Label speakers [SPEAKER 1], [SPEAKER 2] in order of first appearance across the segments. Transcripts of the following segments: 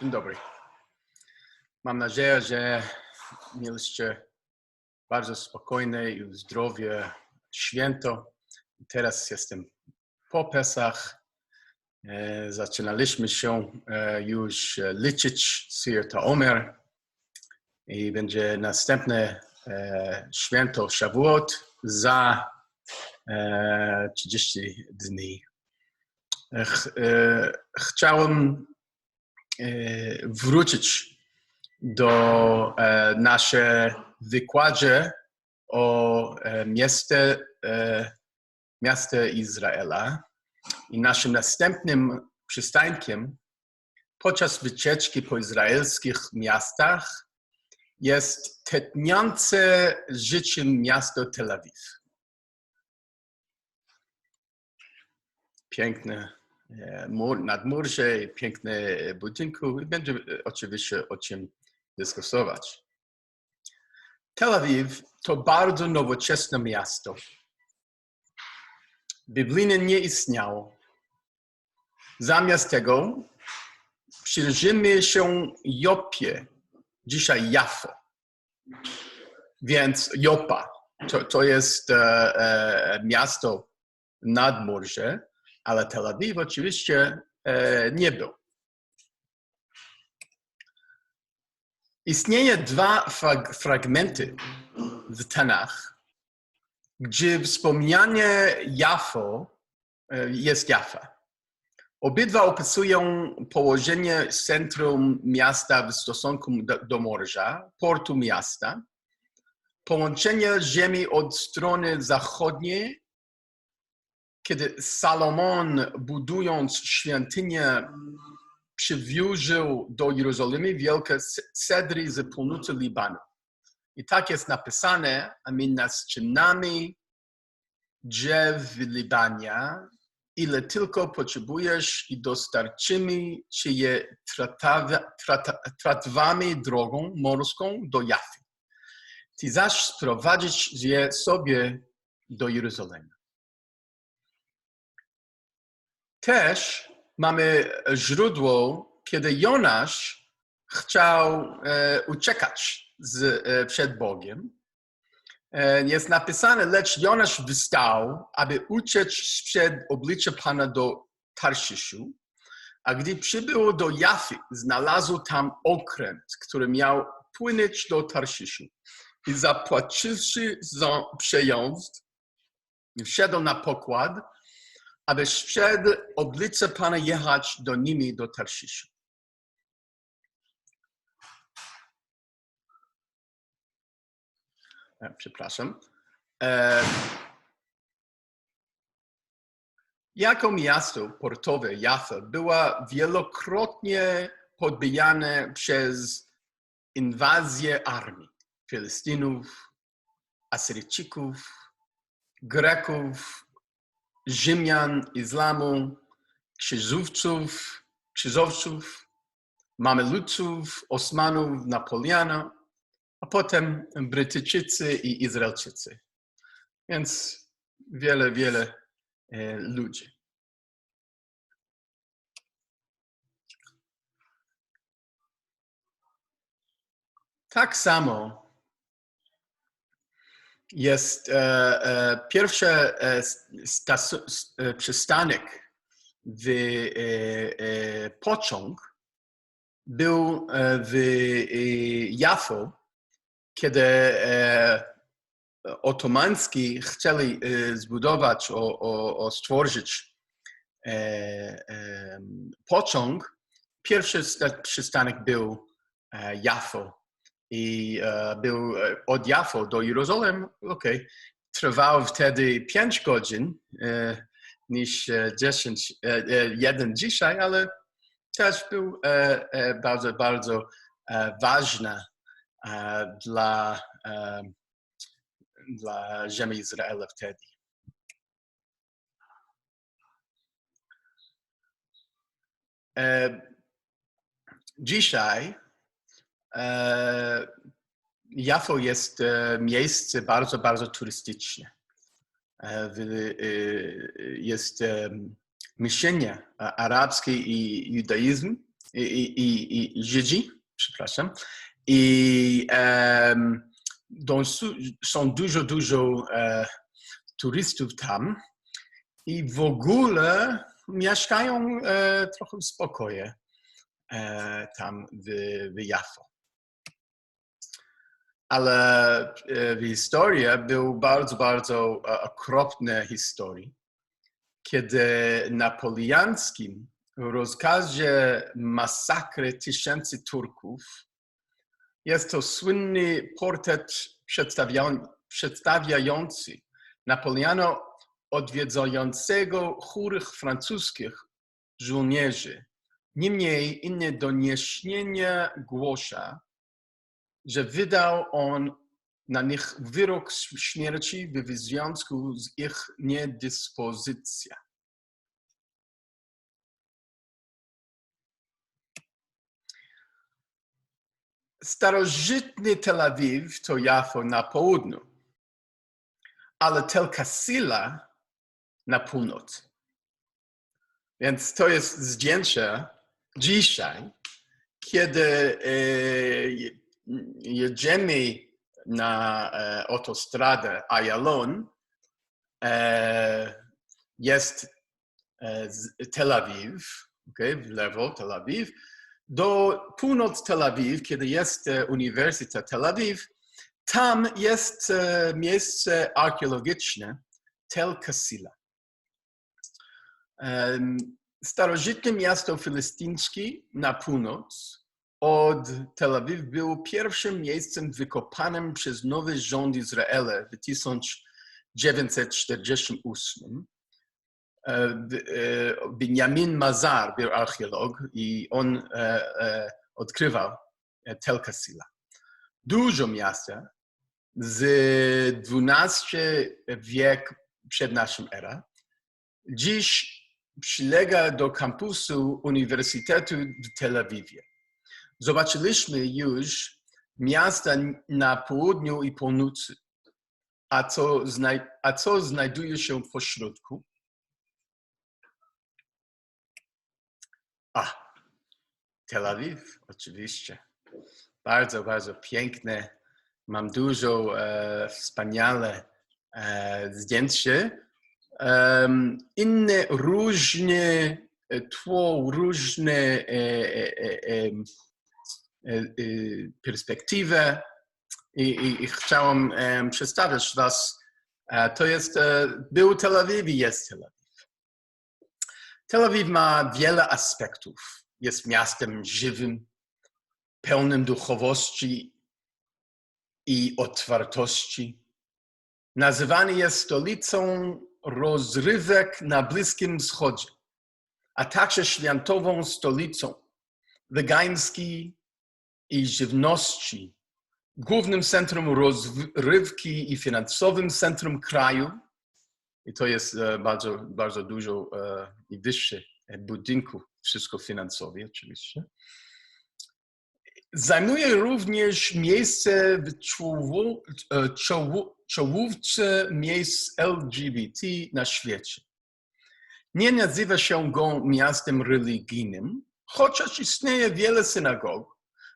[SPEAKER 1] Dzień dobry. Mam nadzieję, że mieliście bardzo spokojne i zdrowie święto. Teraz jestem po Pesach. E, Zaczynaliśmy się e, już liczyć Sir Omer i będzie następne e, święto Shavuot za e, 30 dni. Ch- Chciałem wrócić do e, naszej wykładzie o e, mieście, e, miaste Izraela i naszym następnym przystankiem podczas wycieczki po izraelskich miastach jest tętniące życiem miasto Tel Awiw. Piękne e, nadmurze, i piękne budynku i będzie e, oczywiście o czym dyskutować. Tel Awiw to bardzo nowoczesne miasto. Biblijnie nie istniało. Zamiast tego przyjrzymy się Jopie, dzisiaj Jafo. Więc Jopa to, to jest e, e, miasto nad morze, ale Tel Awiw oczywiście e, nie był. Istnieje dwa frag fragmenty w Tanach, gdzie wspomniane Jafo e, jest Jafa. Obydwa opisują położenie centrum miasta w stosunku do, do morza, portu miasta, połączenie ziemi od strony zachodniej, kiedy Salomon budując świątynię przywiózł do Jerozolimy wielkie cedry z północy Libanu. I tak jest napisane, a my naścinamy drzew w Libanie, ile tylko potrzebujesz i dostarczymy ci je tratwami drogą morską do Jafy. Ty zaś sprowadzisz je sobie do Jerozolimy. Też mamy źródło, kiedy Jonasz chciał e, uciekać z, e, przed Bogiem. E, jest napisane, lecz Jonasz wstał, aby uciec przed oblicza Pana do Tarszyszu, a gdy przybył do Jafy, znalazł tam okręt, który miał płynąć do Tarszyszu. I zapłaciwszy za przejazd, wszedł na pokład, aby przed oblicze Pana jechać do nimi do Tarszyszu. E, Przepraszam. E, jako miasto portowe Jaffa była wielokrotnie podbijane przez inwazję armii Filistynów, Asyryjczyków, Greków, Rzymian, islamu, krzyżowców, krzyżowców, Mameluców, Osmanów, Napoleona, a potem Brytyjczycy i Izraelczycy. Więc wiele, wiele e, ludzi. Tak samo jest e, e, pierwszy e, przystanek w pociąg był w Jafo, kiedy otomański chcieli zbudować, o, o, o stworzyć pociąg, pierwszy sta- przystanek był Jafo. I e, był e, od Jafo do Jerozolimy, okej, trwał wtedy 5 godzin e, niż e, 10, e, e, jeden dzisiaj, ale też był bardzo, bardzo ważna e, dla, dla ziemi Izraela wtedy. Dzisiaj Jafo jest e, miejsce bardzo, bardzo turystyczne. E, e, Jest e, mieszanie arabskie i judaizm i, i, i, Żydzi, przepraszam. I dosu- są dużo, dużo e, turystów tam i w ogóle mieszkają e, trochę w spokoju e, tam w, w Jafo. Ale e, w historii był bardzo, bardzo e, okropne historii, kiedy Napoleońskim rozkazie masakry tysięcy Turków jest to słynny portret przedstawiający Napoleona odwiedzającego chorych francuskich żołnierzy. Niemniej inne doniesienia głosza, że wydał on na nich wyrok śmierci w związku z ich niedyspozycją. Starożytny Tel Awiw to Jafo na południu, ale Tel Kasila na północ. Więc to jest zdjęcie dzisiaj, kiedy je- jedziemy na e, autostradę Ayalon, e, jest e, Tel Awiw, okay, w lewo Tel Awiw, do północ Tel Awiw, kiedy jest e, Uniwersytet Tel Awiw, tam jest e, miejsce archeologiczne Tel Kasila. Starożytne miasto filistyńskie na północ od Tel Awiw było pierwszym miejscem wykopanym przez nowy rząd Izraela w 1948. E, e, Benjamin Mazar był archeolog i on e, odkrywał Tel Kasila. Dużo miasta z XII wiek przed naszym era. Dziś przylega do kampusu Uniwersytetu w Tel Awiwie. Zobaczyliśmy już miasta na południu i północy. A co, a co znajduje się pośrodku? A, Tel Awiw, oczywiście. Bardzo, bardzo piękne. Mam dużo e, wspaniale e, zdjęcie. Inne różne e, tło, różne e, em, e, e, perspektywy i, i, i chciałem em, przedstawić was. E, to jest, e, był Tel Awiw i jest Tel Awiw. Tel Awiw ma wiele aspektów. Jest miastem żywym, pełnym duchowości i otwartości. Nazywany jest stolicą rozrywek na Bliskim Wschodzie, a także światową stolicą wegańskiej i żywności, głównym centrum rozrywki i finansowym centrum kraju. I to jest e, bardzo, bardzo dużo e, i wyższe budynków, wszystko finansowe oczywiście. Zajmuje również miejsce w e, czołówce miejsc LGBT na świecie. Nie nazywa się go miastem religijnym, chociaż istnieje wiele synagog,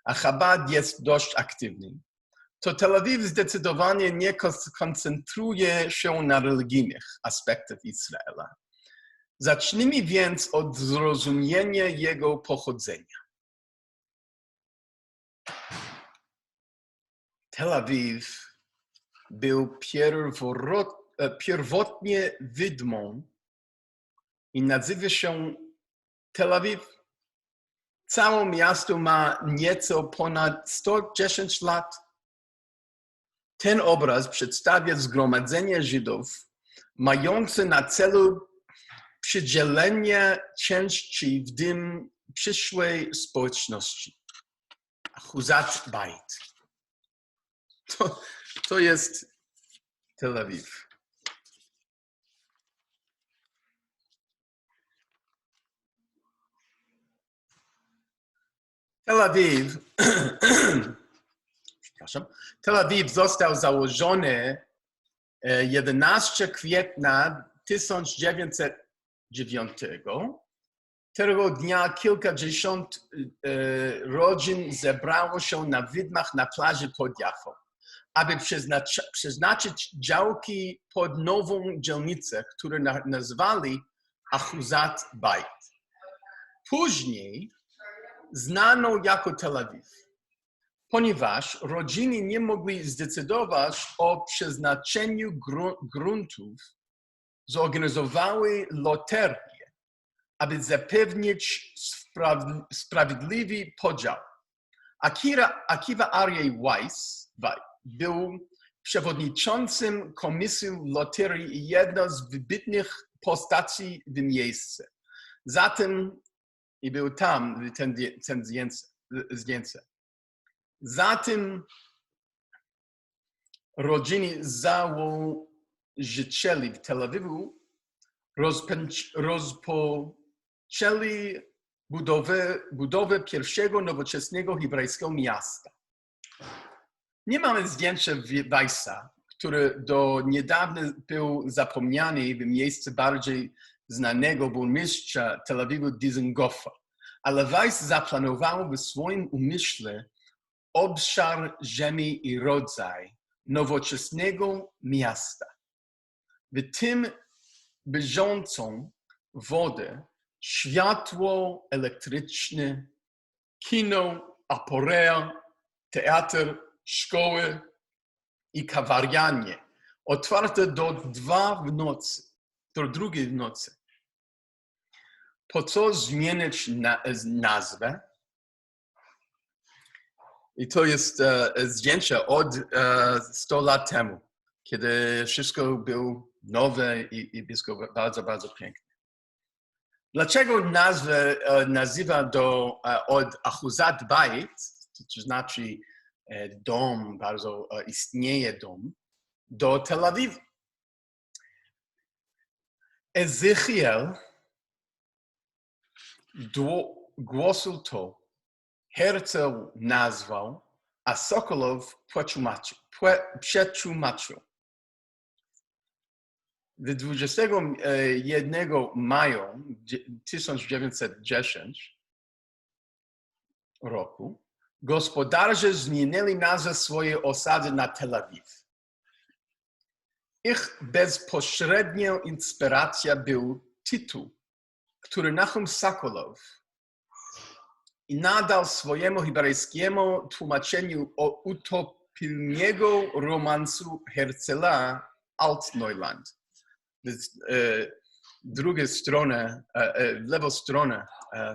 [SPEAKER 1] a Chabad jest dość aktywny. To Tel Awiw zdecydowanie nie koncentruje się na religijnych aspektach Izraela. Zacznijmy więc od zrozumienia jego pochodzenia. Tel Awiw był e, pierwotnie wydmą i nazywa się Tel Awiw. Całe miasto ma nieco ponad 110 lat. Ten obraz przedstawia zgromadzenie Żydów mające na celu przydzielenie części w tym przyszłej społeczności. Achuzat Bait. To, to jest Tel Awiw. Tel Awiw, przepraszam, Tel Awiw został założony e, 11 kwietnia 1909. Tego dnia kilkadziesiąt e, rodzin zebrało się na widmach na plaży pod Jafą, aby przeznacz, przeznaczyć działki pod nową dzielnicę, którą na, nazwali Achuzat Bait. Później znaną jako Tel Awiw, ponieważ rodziny nie mogli zdecydować o przeznaczeniu gru, gruntów, zorganizowały loterię aby zapewnić spraw- sprawiedliwy podział. Akira, Akiva Aryeh Weiss był przewodniczącym komisji loterii i jedną z wybitnych postaci w miejscu. Zatem i był tam ten, ten zdjęcie. Zatem rodziny założycieli w Tel Awiwu rozpoczęli rozpoczęli budowę, budowę pierwszego nowoczesnego hebrajskiego miasta. Nie mamy zdjęcia Weissa, który do niedawna był zapomniany w miejscu bardziej znanego burmistrza Tel Awiwu Dizengoffa. Ale Weiss zaplanował w swoim umyśle obszar ziemi i rodzaj nowoczesnego miasta. W tym bieżącą wodę światło elektryczne, kino, aporea, teatr, szkoły i kawiarnie. Otwarte do dwa w nocy, do drugiej w nocy. Po co zmienić na, nazwę? I to jest e, zdjęcie od e, 100 lat temu, kiedy wszystko było nowe i, i było bardzo, bardzo piękne. Dlaczego nazwę e, nazywa do, od Achuzat Bait, to znaczy dom, bardzo istnieje dom, do Tel Awiw? Ezechiel głosił to, Herzl nazwał, a Sokolow przetłumaczył. W 21 maja 1910 roku gospodarze zmienili nazwę swojej osady na Tel Awiw. Ich bezpośrednią inspiracja był tytuł, który Nachum Sakolow i nadal swojemu hebrajskiemu tłumaczeniu o utopijnego romansu Herzela Altneuland druga strona, lewą stronę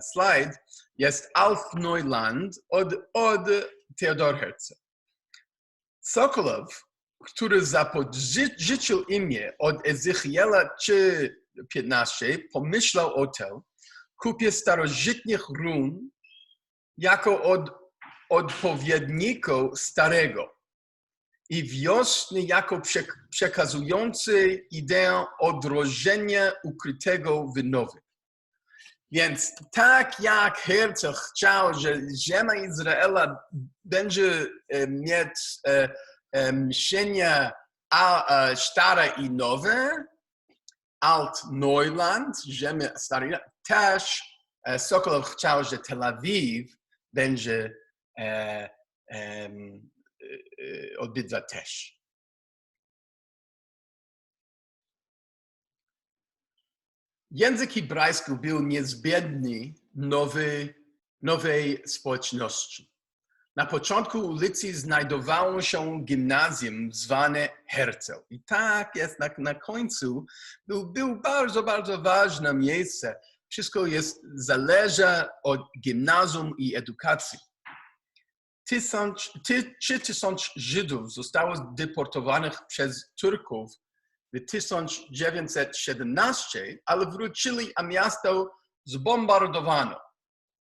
[SPEAKER 1] slajd jest Alf Neuland od, od Theodor Herzl. Sokolow, który zapożyczył imię od Ezechiela 15, pomyślał o tym, kupie starożytnych run jako od odpowiedników starego i wiosny jako przekazujący ideę odrodzenia ukrytego w nowym. Więc tak jak Herzl chciał, że ziemia Izraela będzie e, mieć e, e, myślenie stare i nowe, Alt Neuland, ziemia stara, też Sokolow chciał, że Tel Awiw będzie obydwa też. Język hebrajski był niezbędny nowej, nowej społeczności. Na początku ulicy znajdowało się gimnazjum zwane Herzl. I tak jest na, na końcu. Był, był bardzo, bardzo ważne miejsce. Wszystko jest, zależy od gimnazjum i edukacji tysiąc, ty, 3000 Żydów zostało deportowanych przez Turków w 1917, ale wrócili, a miasto zbombardowano.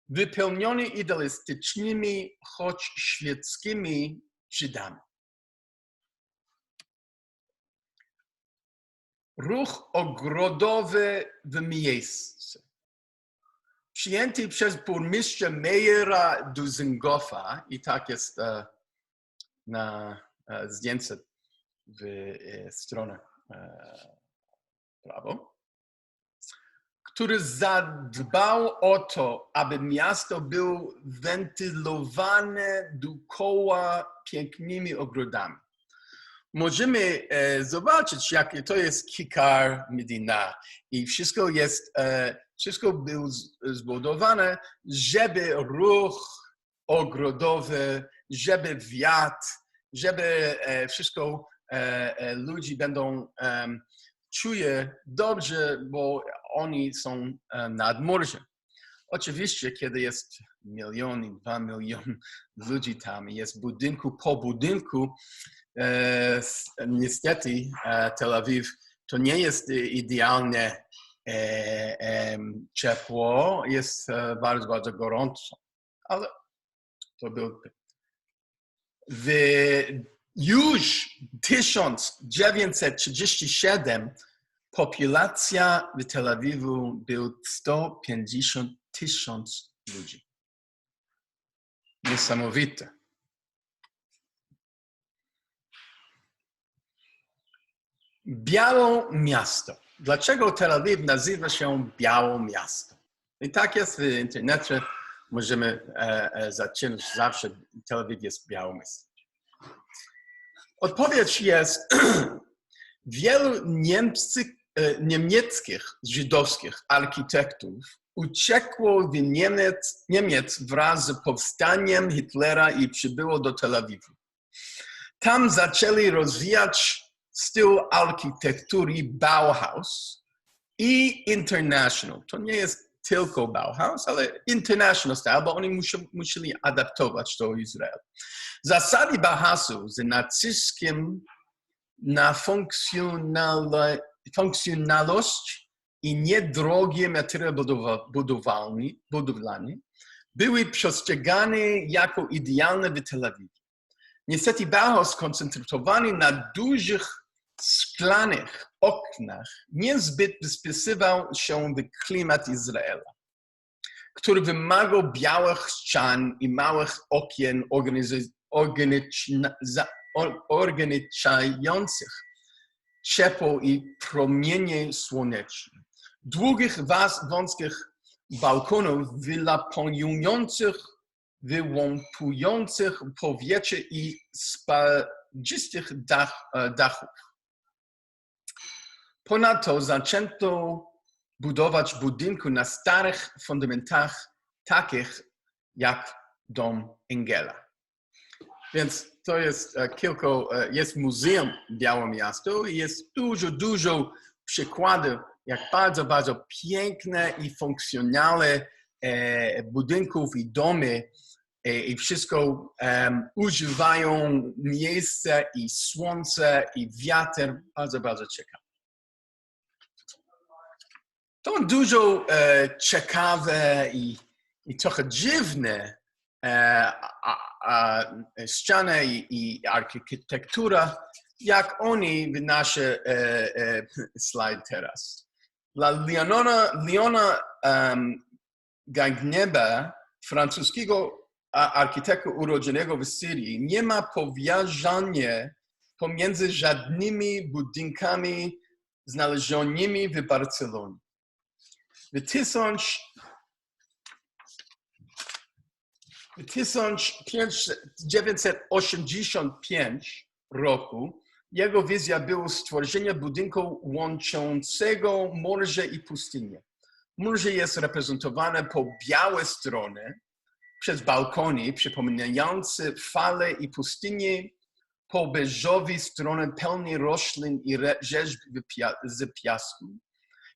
[SPEAKER 1] Wypełnione idealistycznymi, choć świeckimi Żydami. Ruch ogrodowy w miejscu przyjęty przez burmistrza Mejera Duzengoffa i tak jest uh, na uh, zdjęciu w uh, stronę prawo, który zadbał o to, aby miasto było wentylowane dookoła pięknymi ogrodami. Możemy e, zobaczyć, jakie to jest Kikar Medina i wszystko jest, e, wszystko było zbudowane, żeby ruch ogrodowy, żeby wiatr, żeby e, wszystko e, e, ludzi będą czuje dobrze, bo oni są e, nad morzem. Oczywiście, kiedy jest milion i dwa milion ludzi tam, jest budynku po budynku, e, niestety e, Tel Awiw to nie jest e, idealnie e, em, ciepło, jest bardzo, bardzo gorąco, ale to był w już 1937 populacja w Tel Awiwu był 150 tysięcy ludzi. Niesamowite. Białe miasto. Dlaczego Tel Awiw nazywa się Białe Miasto? I tak jest w internecie. Możemy e, e, zaczynać zawsze. Tel Awiw jest białe miasto. Odpowiedź jest, wielu niemcy, e, niemieckich, żydowskich architektów uciekło w Niemiec, Niemiec wraz z powstaniem Hitlera i przybyło do Tel Awiwu. Tam zaczęli rozwijać styl architektury Bauhaus i International. To nie jest tylko Bauhaus, ale International style, bo oni musi, musieli adaptować do Izraela. Zasady Bauhausu z naciskiem na funkcjonalność i niedrogie materiały budowa- budowalne, budowlane były postrzegane jako idealne w Tel Awiwie. Niestety Bauhaus skoncentrowany na dużych szklanych oknach niezbyt wpisywał się klimat Izraela, który wymagał białych ścian i małych okien organiz- organiczna- za- or- ograniczających ciepło i promienie słoneczne. Długich, wąskich balkonów wylapujących, wyłąpujących powietrze i spadzistych dach, e, dachów. Ponadto zaczęto budować budynku na starych fundamentach, takich jak dom Engela. Więc to jest e, kilka, e, jest muzeum Białe Miasto i jest dużo, dużo przykładów, jak bardzo, bardzo piękne i funkcjonalne e, budynków i domy i wszystko em, używają miejsca i słońce i wiatr. Bardzo, bardzo ciekawe. To dużo e, ciekawe i, i trochę dziwne e, a, a, ściany i, i architektura, jak oni w nasze e, e, slajd teraz. Dla Leonora, Leona um, Gagneba, francuskiego architekta urodzonego w Syrii, nie ma powiązania pomiędzy żadnymi budynkami znalezionymi w Barcelonie. W 1000 w 1985 roku jego wizja była stworzenie budynku łączącego morze i pustynię. Morze jest reprezentowane po białej stronie przez balkony przypominające fale i pustynię, po beżowej stronie pełnej roślin i rzeźb z piasku.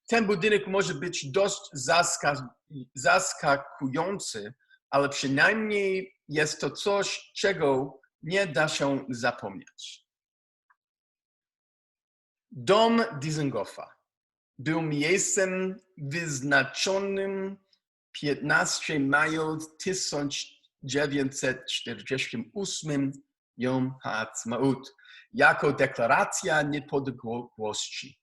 [SPEAKER 1] Ten budynek może być dość zaska- zaskakujący, ale przynajmniej jest to coś, czego nie da się zapomnieć. Dom Disengoffa był miejscem wyznaczonym 15 maja 1948 Yom HaAtzmaut jako deklaracja niepodległości.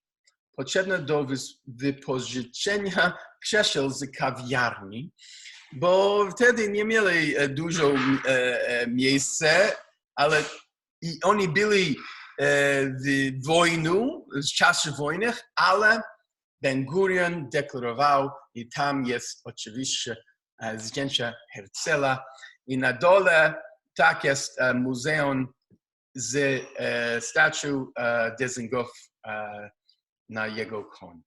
[SPEAKER 1] Potrzebne do wypożyczenia krzeseł z kawiarni, bo wtedy nie mieli e, dużo e, e, miejsca, ale i oni byli w wojnie, z czasu wojny, ale Ben Gurion deklarował i tam jest oczywiście zdjęcie Herzela i na dole tak jest muzeum z e, statu e, na jego koń.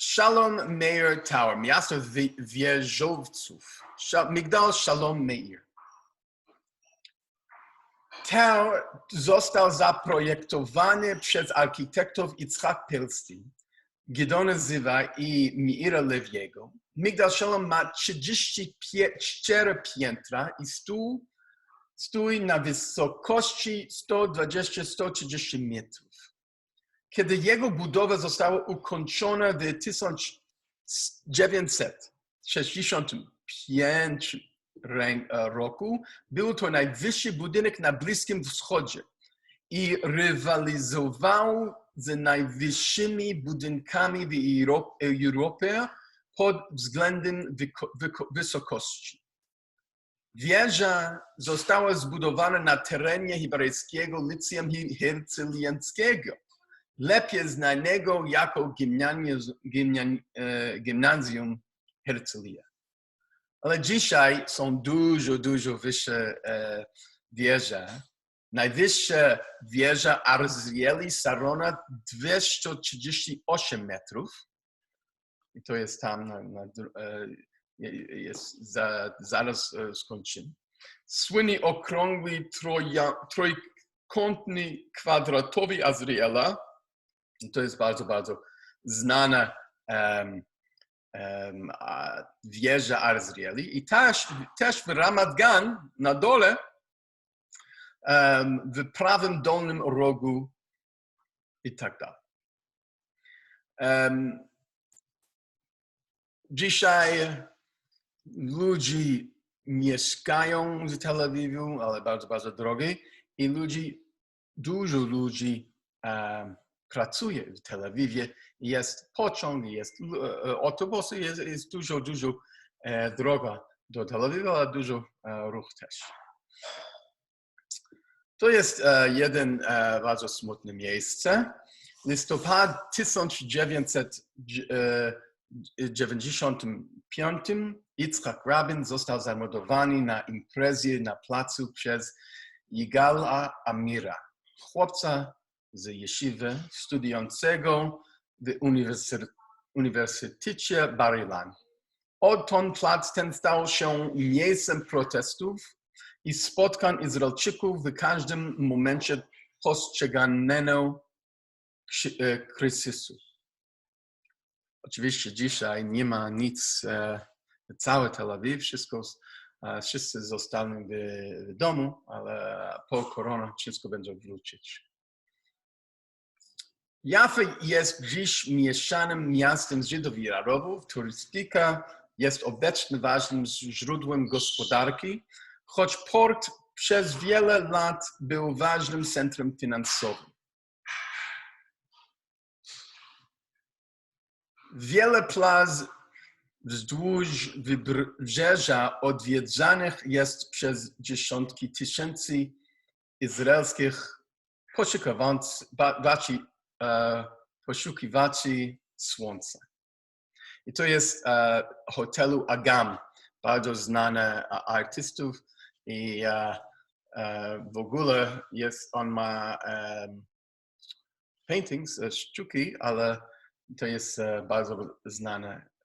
[SPEAKER 1] Shalom Meir Tower, miasto wi- wieżowców. Migdal Shalom Meir. Tower został zaprojektowany przez architektów Yitzhak Pilstein, Gidona Zywa i Meira Lewiego. Migdal Shalom ma 34 piętra i stół, stój na wysokości 120-130 metrów. Kiedy jego budowa została ukończona w 1965 rę- e, roku, był to najwyższy budynek na Bliskim Wschodzie i rywalizował z najwyższymi budynkami w Euro- Europie pod względem wysokości. Wieża została zbudowana na terenie hebrajskiego liceum herzliańskiego, lepiej znanego jako e, gimnazjum Herzliya. Ale dzisiaj są dużo, dużo wyższe e, wieże. Najwyższa wieża Arzrieli Sarona 238 metrów. I to jest tam, na, na, e, jest za, zaraz e, skończymy. Słynny okrągły troja, trójkątny kwadratowy Azriela. To jest bardzo, bardzo znana em, a, wieża Arzrieli. I też, też w Ramat Gan na dole em, w prawym dolnym rogu i tak dalej. Em, Dzisiaj ludzie mieszkają w Tel Awiwu, ale bardzo, bardzo drogie i ludzi, dużo ludzi em, pracuje w Tel Awiwie. Jest pociąg, jest e, autobusy, jest, jest dużo, dużo e, droga do Tel Awiwu, ale dużo e, ruch też. To jest e, jeden e, bardzo smutne miejsce. Listopad 1995 Yitzhak Rabin został zamordowany na imprezie na placu przez Yigala Amira, chłopca z yeshiwy studiującego w uniwersytecie, Uniwersytecie Bar Ilan. Odtąd plac ten stał się miejscem protestów i spotkań Izraelczyków w każdym momencie postrzeganego e, kryzysu. Oczywiście dzisiaj nie ma nic, całe Tel Awiw, wszystko, e, wszyscy zostaną w, w domu, ale po korona wszystko będzie wrócić. Jaffa jest dziś mieszanym miastem Żydów i Arabów. Turystyka jest obecnie ważnym źródłem gospodarki, choć port przez wiele lat był ważnym centrum finansowym. Wiele plaż wzdłuż wybrzeża odwiedzanych jest przez dziesiątki tysięcy izraelskich poszukiwaczy, e, poszukiwaczy słońca. I to jest e, hotelu Agam, bardzo znany artystów i e, w ogóle jest, on ma paintings, sztuki, ale to jest bardzo znane.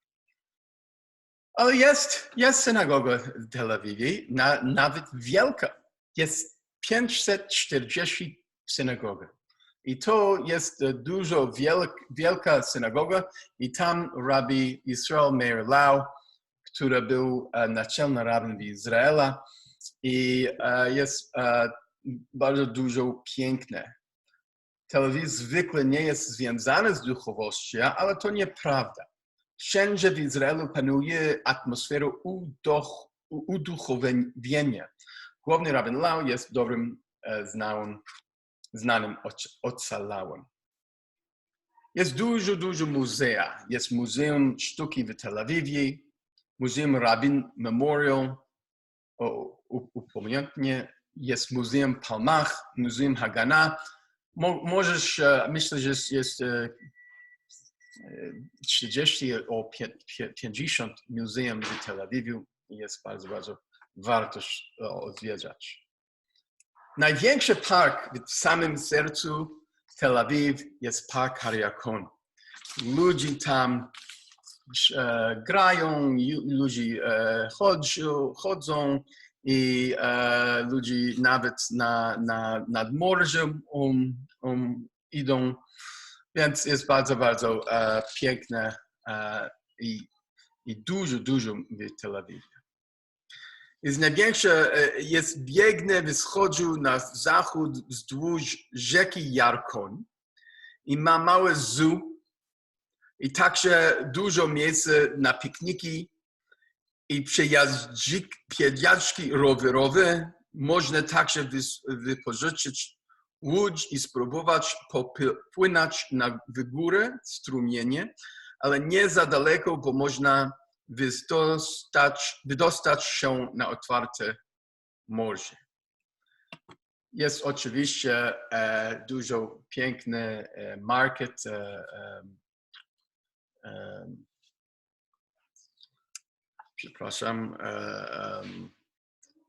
[SPEAKER 1] Ale jest, jest synagoga w Tel Awiwie, na, nawet wielka. Jest 540 synagog. I to jest e, dużo wielk, wielka synagoga i tam rabbi Israel Meir Lau, który był e, naczelny rabin w Izraela i e, jest bardzo dużo piękne. Tel Awiw zwykle nie jest związany z duchowością, ale to nieprawda. Wszędzie w Izraelu panuje atmosfera uduch, uduchowienia. Główny rabin Lau jest dobrym e, znanym, znanym oc- ocalałem. Jest dużo, dużo muzea. Jest Muzeum Sztuki w Tel Awiwie, Muzeum Rabin Memorial, upamiętnie, jest Muzeum Palmach, Muzeum Hagana, Mo, możesz, e, myślę, że jest, jest e, 30 o pie- pie- 50 muzeum w Tel Awiwie i jest bardzo, bardzo warto e, odwiedzać. Największy park w samym sercu Tel Awiw jest Park Hariakon. Ludzie tam e, grają, ludzie e, chodzą, chodzą i ludzie nawet na, na, nad morzem um, um, idą, więc jest bardzo, bardzo e, piękne e, i, i dużo, dużo w Tel Awiwie. Jest największe, e, jest biegnę wschodził na zachód wzdłuż rzeki Jarkon i ma małe zoo i także dużo miejsc na pikniki i przejażdżki rowerowe. Można także wypożyczyć łódź i spróbować popłynąć na w górę strumienie, ale nie za daleko, bo można wydostać, wydostać się na otwarte morze. Jest oczywiście e, dużo piękny e, market, e, em, em, przepraszam, e,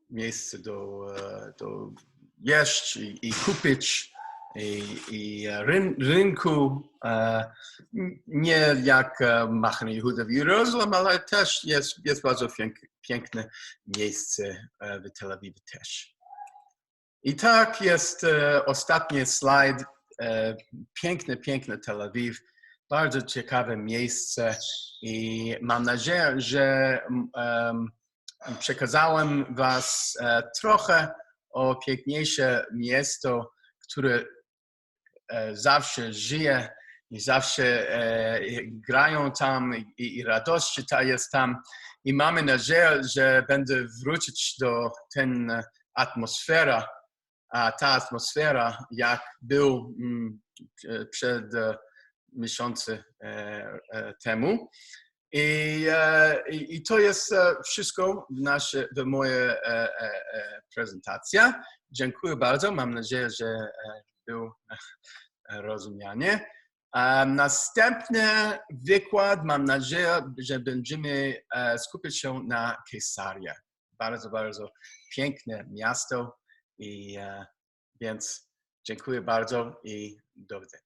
[SPEAKER 1] miejsce do, e, do jeść i, i kupić i, i ryn, rynku, e, nie jak e, Machne Jehuda w Jerozolem, ale też jest, jest bardzo pięk, piękne miejsce e, w Tel Awiwie też. I tak jest e, ostatni slajd. E, piękne, piękne Tel Awiw. Bardzo ciekawe miejsce i mam nadzieję, że em, przekazałem Was e, trochę o piękniejsze miasto, które e, zawsze żyje i zawsze e, grają tam i, i radość ta jest tam. I mamy nadzieję, że będę wrócić do ten atmosfera, a ta atmosfera jak był mm, e, przed miesiące temu. I, e, i, I to jest e, wszystko nasze, w mojej e, prezentacja. Dziękuję bardzo. Mam nadzieję, że był rozumianie. Następny wykład, mam nadzieję, że będziemy skupiać się na Kesaria. Bardzo, bardzo piękne miasto i więc dziękuję bardzo i do widzenia.